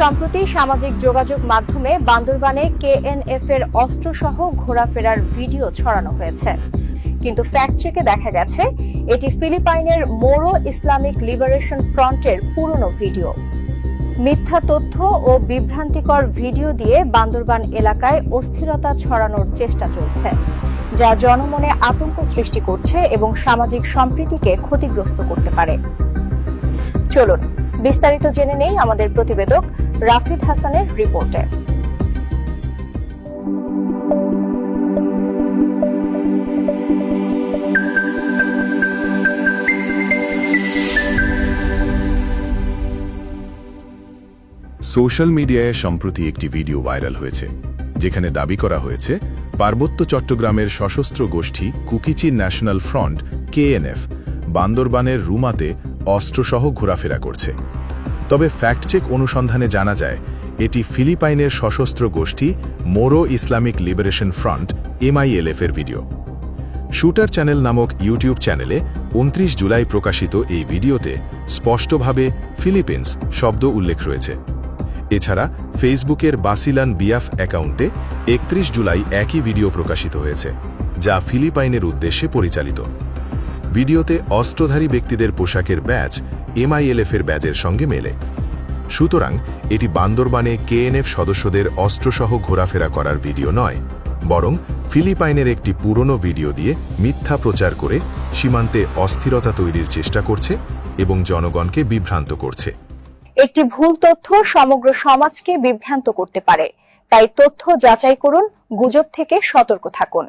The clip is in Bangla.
সম্প্রতি সামাজিক যোগাযোগ মাধ্যমে বান্দরবানে কেএনএফ এর অস্ত্রসহ ঘোরাফেরার ভিডিও ছড়ানো হয়েছে। কিন্তু ফ্যাক্ট চেকে দেখা গেছে, এটি ফিলিপাইনের মোরো ইসলামিক লিবারেশন ফ্রন্টের পুরনো ভিডিও। মিথ্যা তথ্য ও বিভ্রান্তিকর ভিডিও দিয়ে বান্দরবান এলাকায় অস্থিরতা ছড়ানোর চেষ্টা চলছে, যা জনমনে আতঙ্ক সৃষ্টি করছে এবং সামাজিক সম্প্রীতিকে ক্ষতিগ্রস্ত করতে পারে। চলুন বিস্তারিত জেনে নেই আমাদের প্রতিবেদক রাফিদ হাসানের রিপোর্টে। সোশ্যাল মিডিয়ায় সম্প্রতি একটি ভিডিও ভাইরাল হয়েছে, যেখানে দাবি করা হয়েছে, পার্বত্য চট্টগ্রামের সশস্ত্র গোষ্ঠী কুকিচি ন্যাশনাল ফ্রন্ট, কেএনএফ, বান্দরবানের রুমাতে অস্ত্রসহ ঘোরাফেরা করছে। তবে ফ্যাক্ট চেক অনুসন্ধানে জানা যায়, এটি ফিলিপাইনের সশস্ত্র গোষ্ঠী Moro Islamic Liberation Front, MILF এর ভিডিও। শুটার চ্যানেল নামক ইউটিউব চ্যানেলে উনত্রিশ জুলাই প্রকাশিত এই ভিডিওতে স্পষ্টভাবে ফিলিপিন্স শব্দ উল্লেখ রয়েছে। এছাড়া ফেসবুকের বাসিলান বিয়াফ অ্যাকাউন্টে একত্রিশ জুলাই একই ভিডিও প্রকাশিত হয়েছে, যা ফিলিপাইনের উদ্দেশ্যে পরিচালিত। ভিডিওতে অস্ত্রধারী ব্যক্তিদের পোশাকের ব্যাজ এমআইএলএফ এর ব্যাজের সঙ্গে মেলে। সুতরাং, এটি বান্দরবানে কেএনএফ সদস্যদের অস্ত্রসহ ঘোরাফেরা করার ভিডিও নয়, বরং ফিলিপাইনের একটি পুরনো ভিডিও দিয়ে মিথ্যা প্রচার করে সীমান্তে অস্থিরতা তৈরির চেষ্টা করছে এবং জনগণকে বিভ্রান্ত করছে। একটি ভুল তথ্য সমগ্র সমাজকে বিভ্রান্ত করতে পারে। তাই তথ্য যাচাই করুন, গুজব থেকে সতর্ক থাকুন।